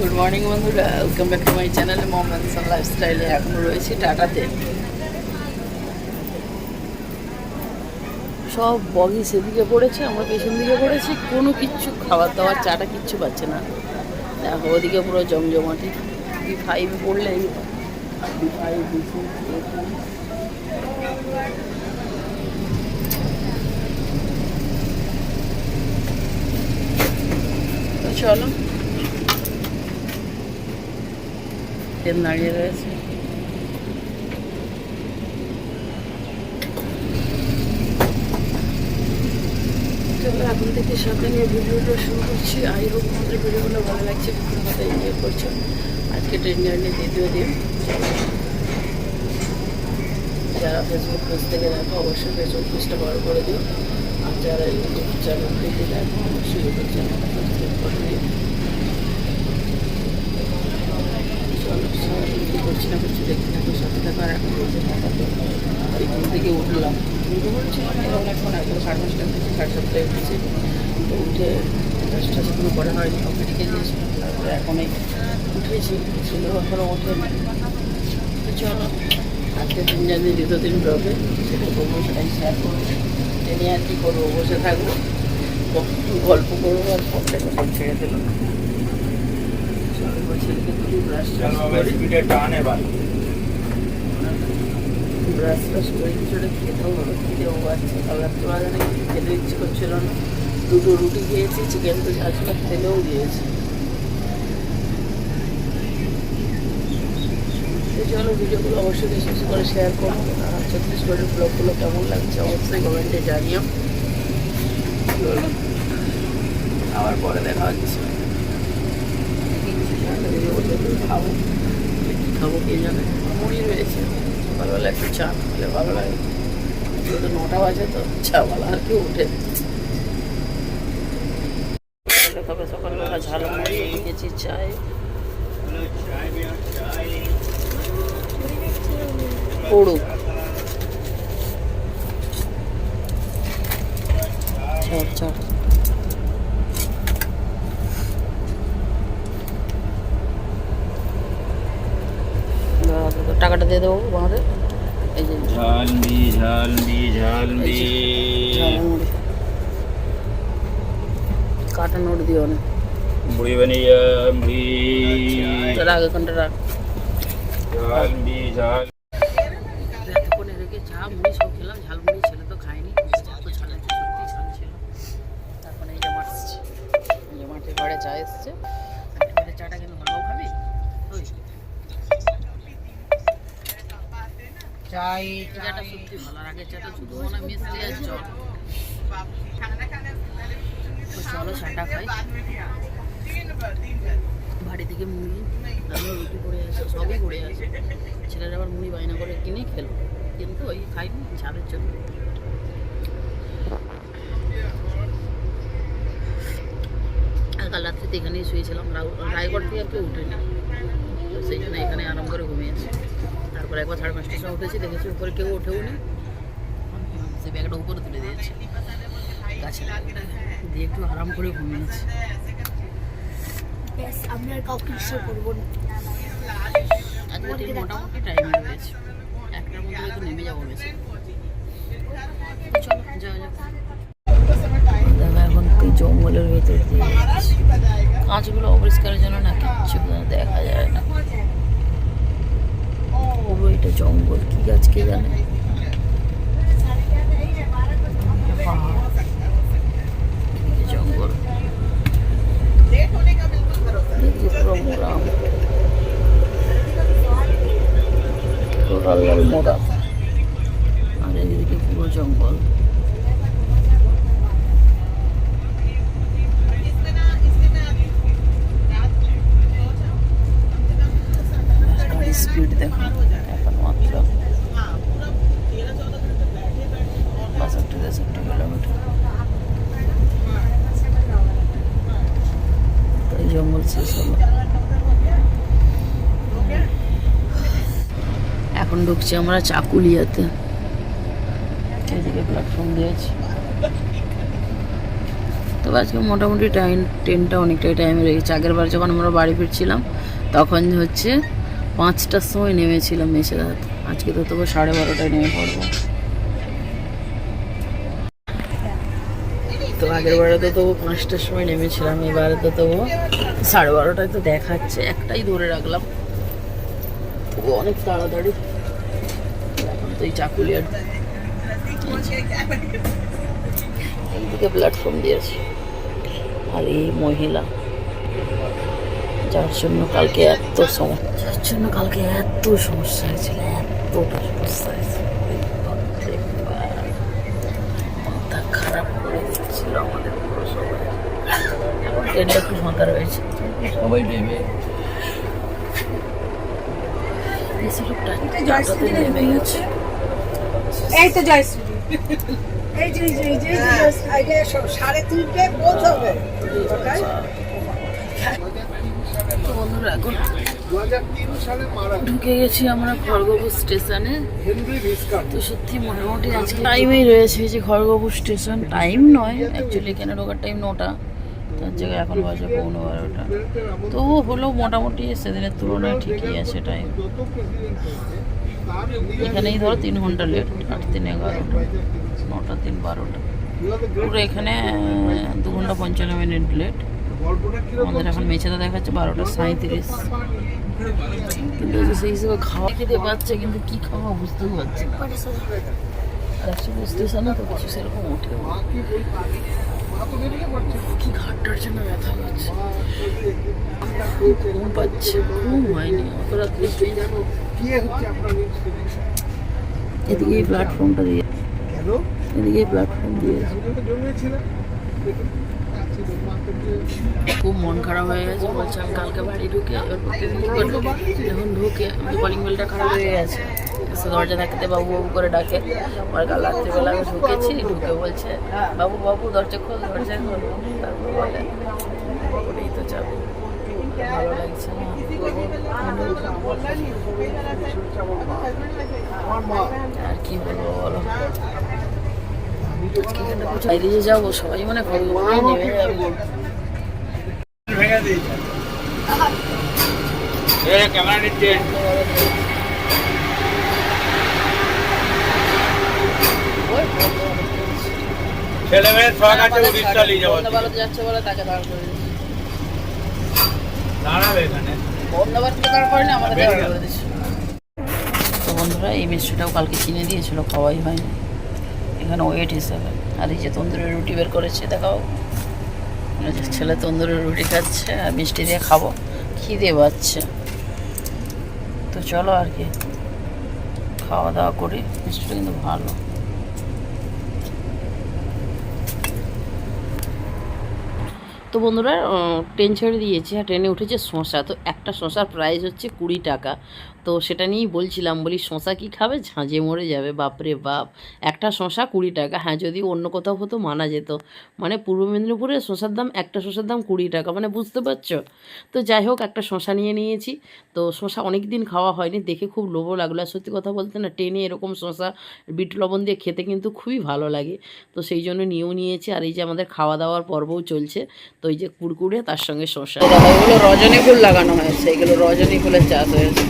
Good morning বন্ধুরা। Welcome back to my channel Mohammad লাইফস্টাইলে এখন রয়েছে টাটাতে সব বগি সেদিকে পড়েছে, আমরা পেছন দিকে পড়েছি, কোনো কিচ্ছু খাবার দাবার, চাটা কিচ্ছু পাচ্ছে না। দেখো, ওদিকে পুরো জমজমাটি। বি ফাইভ পড়লে ফাইভ চলো ট্রেন দাঁড়িয়ে রয়েছে চলো, এখন থেকে নিয়ে ভিডিওটা শুরু করছি। আই হোপ আমাদের ভিডিওগুলো ভালো লাগছে বিভিন্ন এনজয় করছ। আজকে ট্রেন জার্নি দ্বিতীয় দিন যারা ফেসবুক পেজ থেকে দেখো, অবশ্যই ফেসবুক পেজটা বড় করে দিও। আর যারা ইউটিউব চ্যানেল থেকে দেখো, অবশ্যই ইউটিউব চ্যানেলটা সাবস্ক্রাইব করে দিও চলো সারাদিন কী করছি না করছি দেখতে থাকো সাথে থাকো আর এখন বলতে থাকাতে এই ঘুম থেকে উঠলাম উঠে বলছিলাম এরকম এখন এখন সাড়ে পাঁচটা থেকে সাড়ে সাতটায় উঠেছি তো উঠে দশটা শুরু করা হয়নি ওকে রেখে দিয়েছিলাম তারপরে এখনই উঠেছি ছিল এখনও ওঠেনি তো চলো আজকে দিন জানি দিন ব্লগে সেটা করব সেটাই শেয়ার করব। ট্রেনে আর কি করব বসে থাকব। গল্প করব আর পথে সব ছেড়ে ছেলেকে তুলি ব্রাশ করি। টান ব্রাশ ট্রাশ করে কিছুটা খেতেও হলো খিদে ও আসছে কাল রাত্রে বাজারে খেতে ইচ্ছে করছিল না। দুটো রুটি খেয়েছি চিকেন তো আজকে তেলেও দিয়েছি। চলো ভিডিওগুলো অবশ্যই বেশি বেশি করে শেয়ার করো আর ছত্তিশগড়ের ব্লগগুলো কেমন লাগছে অবশ্যই কমেন্টে জানিও। আবার পরে দেখা হচ্ছে। খাব খাব কে জানে, মুড়ি রয়েছে। সকালবেলা একটু চা খেলে ভালো লাগে। নটা বাজে তো চাওয়ালা আর কি উঠে তবে সকালবেলা ঝালমুড়ি খেয়েছি চায় পড়ুক। ছাড় ছাড় টাকাটা দিয়ে দেবো আমাদের এই যে ঝালবি ঝালবি ঝালমুড়ি। কাটা নোট দিও না। আগে কোনটা রাখ ঝালবি ঝাল এতক্ষণে রেখে চা মুড়ি সব খেলাম ঝালমুড়ি ছেলে তো খায়নি তারপরে এই মাঠ এই ঘরে চা এসছে ঘরে চাটা কিন্তু ভালো খাবি ওই চাটা সত্যি ভালো আর চাটা শুধু মনে মিষ্টি আর চলো চাটা খাই। বাড়ি থেকে মুড়ি আমি রুটি করে আসে, সবই করে আসে। ছেলেরা আবার মুড়ি বায়না করে, কিনে খেলো। কিন্তু ওই খাইনি, ঝালের জন্য। কাল রাত্রিতে এখানেই শুয়েছিলাম রায়গড় থেকে আর কেউ উঠেনি। তো সেই জন্য এখানে আরাম করে ঘুমিয়েছি তারপরে একবার সাড়ে পাঁচটার সময় উঠেছি, দেখেছি উপরে কেউ ওঠেও নি। সেই ব্যাগটা উপরে তুলে দিয়েছি। গাছে। দিয়ে একটু আরাম করে ঘুমিয়েছি। ব্যাস আমি আর কাউকে বিশ্বাস করব না। মোটামুটি টাইম রয়েছে একটার মধ্যে হয়তো নেমে যাব বেশি। চলো। যাওয়া যাক। দেখো এখন জঙ্গলের ভেতর দিয়ে। কাঁচগুলো অপরিষ্কারের জন্য না কিচ্ছু দেখা যায় না। পুরো এটা জঙ্গল কি গাছ কে জানে? পাহাড়। এদিকে জঙ্গল এদিকে পুরো মোড়া পুরো লাল মোড়া আর এদিকে পুরো জঙ্গল গাড়ির স্পিড দেখো এখন ঢুকছি আমরা চাকুলিয়াতে। এদিকে প্ল্যাটফর্ম দিয়েছি। তো আজকে মোটামুটি টাইম ট্রেনটা অনেকটাই টাইমে লেগেছে। আগের বার যখন আমরা বাড়ি ফিরছিলাম, তখন হচ্ছে পাঁচটার সময় নেমেছিলাম মেছেদাতে আজকে তো তবু সাড়ে বারোটায় নেমে পড়ব। আগের বারে তো তবু পাঁচটার সময় নেমেছিলাম, এবারে তো তবু সাড়ে বারোটায় তো দেখাচ্ছে, একটাই ধরে রাখলাম। তবু অনেক তাড়াতাড়ি। এখন তো এই চাকুলিয়ার এইদিকে প্ল্যাটফর্ম দিয়েছে। আর এই মহিলা, যার জন্য কালকে এত সমস্যা যার জন্য কালকে এত সমস্যা হয়েছিল, এতটা সমস্যা। ট্রেনটা একটু ফাঁকা রয়েছে। সবাই নেমে বেশি লোকটা নেমে গেছে এই তো জয়শ্রী এই যে এই যে এই যে এই যে জয়শ্রী। এই যে সব সাড়ে তিনটে পৌঁছবে বন্ধুরা এখন ঢুকে গেছি আমরা খড়গপুর স্টেশনে। তো সত্যি মোটামুটি আজকে টাইমেই রয়েছে যে খড়গপুর স্টেশন। টাইম নয় অ্যাকচুয়ালি এখানে ঢোকার টাইম নটা। তার জায়গায় এখন বাজে পৌনে বারোটা তবু হলেও মোটামুটি সেদিনের তুলনায় ঠিকই আছে টাইম এখানেই ধরো তিন ঘণ্টা লেট আট তিন এগারোটা নটা তিন বারোটা। পুরো এখানে দু ঘণ্টা পঞ্চান্ন মিনিট লেট আমাদের এখন মেছেদা দেখাচ্ছে বারোটা সাঁত্রিশ কিন্তু সেই হিসেবে খাওয়া খেতে পাচ্ছে কিন্তু কি খাওয়া বুঝতেও পারছি না। অ্যাকচুয়ালি স্টেশনে তো কিছু সেরকম ওঠে কি ঘাটটার জন্য ব্যথা হচ্ছে? ঘুম পাচ্ছে ঘুম হয়নি অত রাত্রে এদিকে এই প্ল্যাটফর্মটা দিয়ে এদিকে প্ল্যাটফর্ম দিয়েছে খুব মন খারাপ হয়ে গেছে বলছে আমি কালকে বাড়ি ঢুকে এবার যখন ঢুকে। কলিং বেলটা খারাপ হয়ে গেছে। সে দরজা থাকতে বাবু বাবু করে ডাকে আর কাল রাত্রিবেলা আমি ঢুকেছি, ঢুকে বলছে, বাবু বাবু, দরজা খোল দরজা খোল। তারপর বলে করেই তো যাবে ভালো লাগছে আর কি বলব বলো? প্রচুর বাইরে যাব, সবাই মানে ঘরে নেমে ক্যামেরা নিচ্ছে। ছেলে মেয়ে শখ আছে উড়িষ্যা নিয়ে যাওয়ার বন্ধ যাচ্ছে বলে তাকে দাঁড় করে। দাঁড়াবে এখানে। তো বন্ধুরা এই মিষ্টিটাও কালকে কিনে দিয়েছিল খাওয়াই হয়নি। এখানে ওয়েট হিসাবে আর এই যে তন্দুরের রুটি বের করেছে দেখাও। ছেলে তন্দুরের রুটি খাচ্ছে আর মিষ্টি দিয়ে খাব। খিদে পাচ্ছে। তো চলো আর কি খাওয়া দাওয়া করি মিষ্টিটা কিন্তু ভালো। তো বন্ধুরা ট্রেন ছেড়ে দিয়েছি আর ট্রেনে উঠেছে শশা তো একটা শশার প্রাইস হচ্ছে কুড়ি টাকা। তো সেটা নিয়েই বলছিলাম, বলি শশা কি খাবে? ঝাঁঝে মরে যাবে, বাপরে বাপ। একটা শশা কুড়ি টাকা। হ্যাঁ যদি অন্য কোথাও হতো মানা যেত। মানে পূর্ব মেদিনীপুরে শশার দাম, একটা শশার দাম কুড়ি টাকা। মানে বুঝতে পারছ? তো যাই হোক, একটা শশা নিয়ে নিয়েছি। তো শশা অনেক দিন খাওয়া হয়নি। দেখে খুব লোভও লাগল। আর সত্যি কথা বলতে না ট্রেনে এরকম শশা বিট লবণ দিয়ে খেতে কিন্তু খুবই ভালো লাগে। তো সেই জন্য নিয়েও নিয়েছি। আর এই যে আমাদের খাওয়া দাওয়ার পর্বও চলছে। তো এই যে কুড়কুড়ে তার সঙ্গে শসা। এগুলো রজনী ফুল লাগানো হয়েছে, এগুলো রজনী ফুলের চাষ হয়েছে।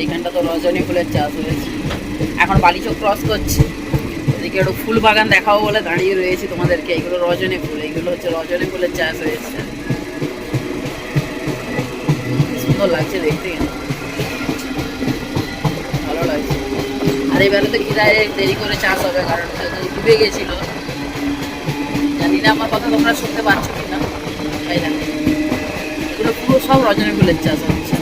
এইখানটা তো রজনী ফুলের চাষ হয়েছে। এখন বালিচক ক্রস করছি। এদিকে একটু ফুল বাগান দেখাবো বলে দাঁড়িয়ে রয়েছি তোমাদেরকে। এইগুলো রজনী ফুল এইগুলো হচ্ছে রজনী ফুলের চাষ হয়েছে। সুন্দর লাগছে দেখতে। ভালো লাগছে। আর এবারে তো খিদায় দেরি করে চাষ হবে, কারণ ডুবে গেছিল। না আমার কথা তোমরা শুনতে পাচ্ছ কি না তাই না? এগুলো পুরো সব রজনী ফুলের চাষ হচ্ছে।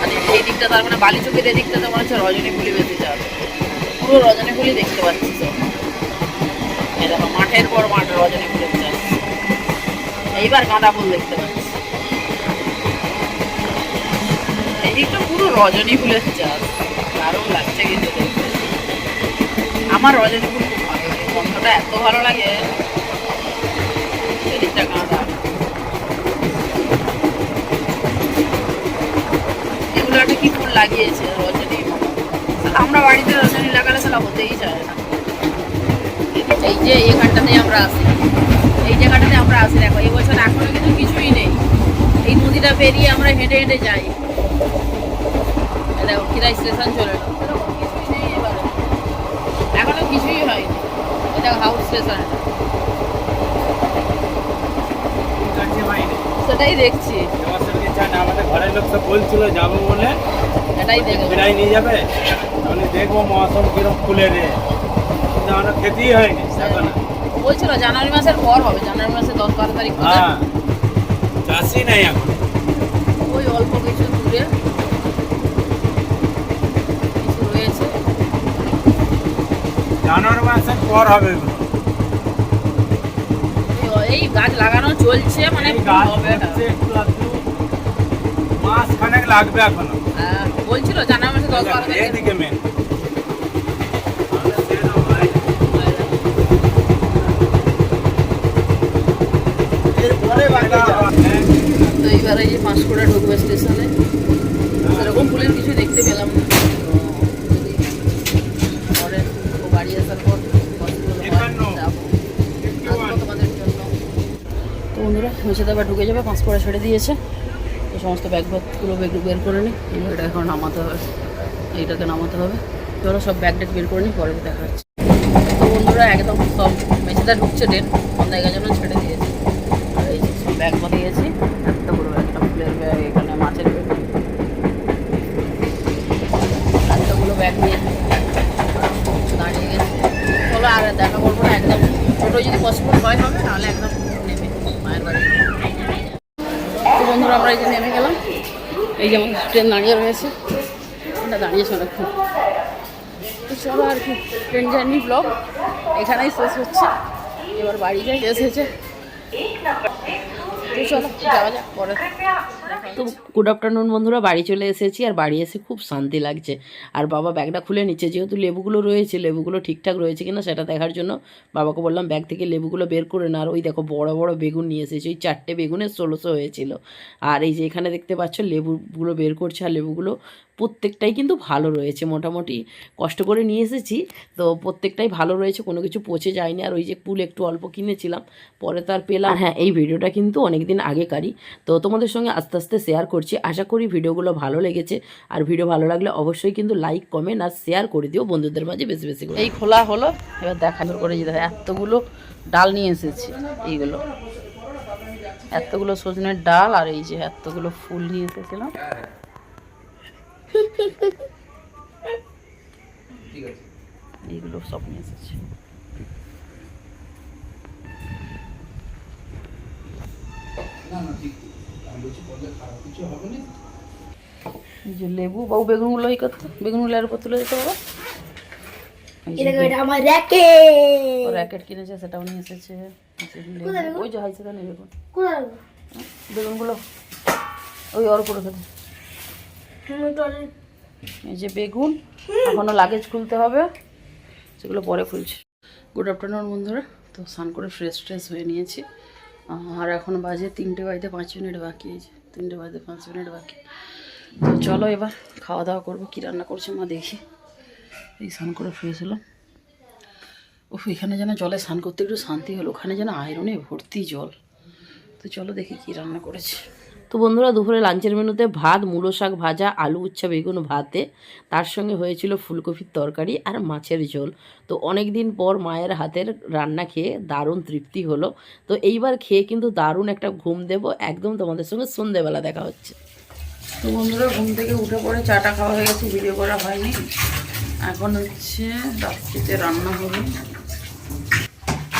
মানে এই দিকটা তার মানে বালি চোখের এদিকটা তো মনে হচ্ছে রজনী ফুলই বেশি চাষ। পুরো রজনী ফুলই দেখতে পাচ্ছি তো এই দেখো, মাঠের পর মাঠ রজনী ফুলের চাষ। এইবার গাঁদা ফুল দেখতে পাচ্ছি। এই দিকটা পুরো রজনী ফুলের চাষ। দারুণ লাগছে কিন্তু দেখতে। আমার রজনী ফুল খুব ভালো লাগে, গন্ধটা এত ভালো লাগে। এগুলো একটা কি ফুল লাগিয়েছে রজনী? আমরা বাড়িতে রজনী লাগালে সেটা হতেই চায় না। এই যে এখানটাতে আমরা আসি এই জায়গাটাতে আমরা আসি দেখো এই বছর এখনও কিন্তু কিছুই নেই। এই নদীটা পেরিয়ে আমরা হেঁটে হেঁটে যাই। দেখো খিরাই স্টেশন চলে এলো। এরকম কিছুই নেই এবারে। এখনও কিছুই হয়নি। দেখো হাউস স্টেশন সেটাই দেখছি। এবছরকে চান আমাদের ঘরের লোক সব বলছিল যাব বলে? এটাই দেখব বিরাই নিয়ে যাবে? তাহলে দেখব মৌসুম কিরম খুলে রে। কিন্তু আমরা খেতেই হয়নি এখন বলছিল জানুয়ারি মাসের পর হবে জানুয়ারি মাসের দশ বারো তারিখ হ্যাঁ চাষই নাই এখন। ওই অল্প কিছু দূরে কিছু রয়েছে জানুয়ারি মাসের পর হবে। এগুলো এই- গাছ লাগানো চলছে মানে গাছ হবে একটু আধটু মাস খানেক লাগবে এখনও। আহ, বলছিল জানুয়ারি মাসে দশ বারো এদিকে মেন তো এইবার এই যে পাঁশকুড়া ঢুকবে স্টেশনে সেরকম পুলিশ কিছু দেখতে পেলাম না। তো বন্ধুরা আবার ঢুকে যাবে পাঁচ করে ছেড়ে দিয়েছে। তো সমস্ত ব্যাগ ব্যাগগুলো বের বের করে নিই এটা এখন নামাতে হবে। এইটাকে নামাতে হবে। তো ওরা সব ব্যাগ ট্যাগ বের করে নিই পরে দেখা যাচ্ছে তো বন্ধুরা, একদম সব মেঝেতে ঢুকছে ডেট এগারো জন্য ছেড়ে দিয়েছে। আর এই যে সব ব্যাগ বানিয়েছি একটা বড় একটা ফুলের ব্যাগ এখানে মাছের ব্যাগ এতগুলো ব্যাগ নিয়ে দাঁড়িয়ে গেছে চলো আর দেখা করব না একদম ছোটো যদি পসিবল হয় হবে নাহলে একদম নেমে মায়ের বাড়ি তো বন্ধুরা আমরা এই যে নেমে গেলাম এই যেমন ট্রেন দাঁড়িয়ে রয়েছে। ট্রেনটা দাঁড়িয়েছে অনেকক্ষণ তো চলো আর কি, ট্রেন জার্নি ব্লগ এখানেই শেষ হচ্ছে। এবার বাড়ি যাই শেষ গুড আফটারনুন বন্ধুরা, বাড়ি চলে এসেছি আর বাড়ি এসে খুব শান্তি লাগছে। আর বাবা ব্যাগটা খুলে নিচ্ছে, যেহেতু লেবুগুলো রয়েছে, লেবুগুলো ঠিকঠাক রয়েছে কিনা সেটা দেখার জন্য বাবাকে বললাম ব্যাগ থেকে লেবুগুলো বের করে না। আর ওই দেখো, বড় বড় বেগুন নিয়ে এসেছে, ওই চারটে বেগুনের ষোলোশো হয়েছিল। আর এই যে এখানে দেখতে পাচ্ছ, লেবুগুলো বের করছে আর লেবুগুলো প্রত্যেকটাই কিন্তু ভালো রয়েছে, মোটামুটি কষ্ট করে নিয়ে এসেছি। তো প্রত্যেকটাই ভালো রয়েছে, কোনো কিছু পচে যায়নি। আর ওই যে কুল একটু অল্প কিনেছিলাম, পরে তো আর পেলাম। হ্যাঁ এই ভিডিওটা কিন্তু অনেক দিন আগেকারই। তো তোমাদের সঙ্গে আস্তে আস্তে শেয়ার করছি। আশা করি ভিডিওগুলো ভালো লেগেছে। আর ভিডিও ভালো লাগলে অবশ্যই কিন্তু লাইক কমেন্ট আর শেয়ার করে দিও বন্ধুদের মাঝে বেশি বেশি করে। এই খোলা হলো এবার দেখা করে যেতে হয় এতগুলো ডাল নিয়ে এসেছি এইগুলো। এতগুলো সজনের ডাল আর এই যে এতগুলো ফুল নিয়ে এসেছিলাম। এইগুলো সব নিয়ে এসেছি। যে লেবু বাবু বেগুনগুলো এই করতে বেগুনগুলো আর উপর তুলে দিতে বাবা। এই যে এটা আমার র্যাকেট র্যাকেট কিনেছে সেটাও নিয়ে এসেছে। ওই যে হাইছে কেন বেগুন। বেগুনগুলো ওই অর করে দেবে এই যে বেগুন এখনও লাগেজ খুলতে হবে। সেগুলো পরে খুলছে। গুড আফটারনুন বন্ধুরা। তো স্নান করে ফ্রেশ ট্রেশ হয়ে নিয়েছি। আর এখন বাজে তিনটে বাজতে পাঁচ মিনিট বাকি যে তিনটে বাজে পাঁচ মিনিট বাকি। তো চলো এবার খাওয়া দাওয়া করব, কী রান্না করছে মা দেখি। এই স্নান করে ফ্রেশ হলাম। ও এখানে যেন জলে স্নান করতে একটু শান্তি হলো, ওখানে যেন আয়রনে ভর্তি জল। তো চলো দেখি কী রান্না করেছে। তো বন্ধুরা দুপুরে লাঞ্চের মেনুতে ভাত মূলো শাক ভাজা আলু উচ্ছা বেগুন ভাতে। তার সঙ্গে হয়েছিল ফুলকপির তরকারি আর মাছের ঝোল। তো অনেক দিন পর মায়ের হাতের রান্না খেয়ে দারুণ তৃপ্তি হলো। তো এইবার খেয়ে কিন্তু দারুণ একটা ঘুম দেব। একদম তোমাদের সঙ্গে সন্ধেবেলা দেখা হচ্ছে। তো বন্ধুরা ঘুম থেকে উঠে পড়ে চাটা খাওয়া হয়ে গেছে ভিডিও করা হয়নি। এখন হচ্ছে রাত্রিতে রান্না হবে।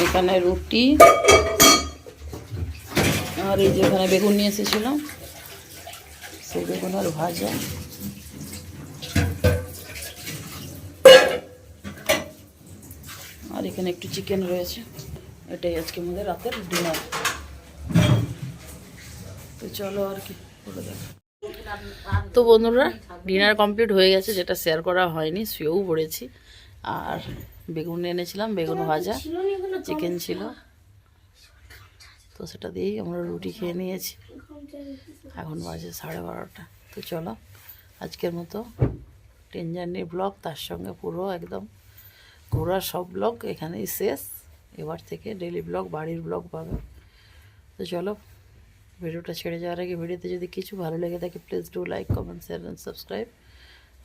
এখানে রুটি আর এই যে এখানে বেগুন নিয়ে এসেছিলাম, সেই বেগুন আর ভাজা। আর এখানে একটু চিকেন রয়েছে, এটাই আজকে আমাদের রাতের ডিনার তো চলো আর কি বলে দেখো তো বন্ধুরা ডিনার কমপ্লিট হয়ে গেছে, যেটা শেয়ার করা হয়নি, শুয়েও পড়েছি। আর বেগুন এনেছিলাম, বেগুন ভাজা চিকেন ছিল। তো সেটা দিয়েই আমরা রুটি খেয়ে নিয়েছি। এখন বাজে সাড়ে বারোটা। তো চলো, আজকের মতো ট্রেন জার্নির ব্লগ, তার সঙ্গে পুরো একদম ঘোরার সব ব্লগ এখানেই শেষ। এবার থেকে ডেলি ব্লগ, বাড়ির ব্লগ পাবে। তো চলো, ভিডিওটা ছেড়ে যাওয়ার আগে ভিডিওতে যদি কিছু ভালো লেগে থাকে please do like comment share and subscribe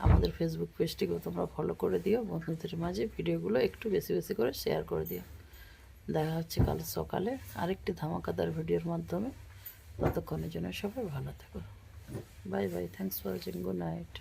আমাদের ফেসবুক পেজটিকেও তোমরা ফলো করে দিও। বন্ধুদের মাঝে ভিডিওগুলো একটু বেশি বেশি করে শেয়ার করে দিও। দেখা হচ্ছে কাল সকালে আরেকটি ধামাকাদার ভিডিওর মাধ্যমে। ততক্ষণের জন্য সবাই ভালো থাকো। Bye bye thanks for watching good night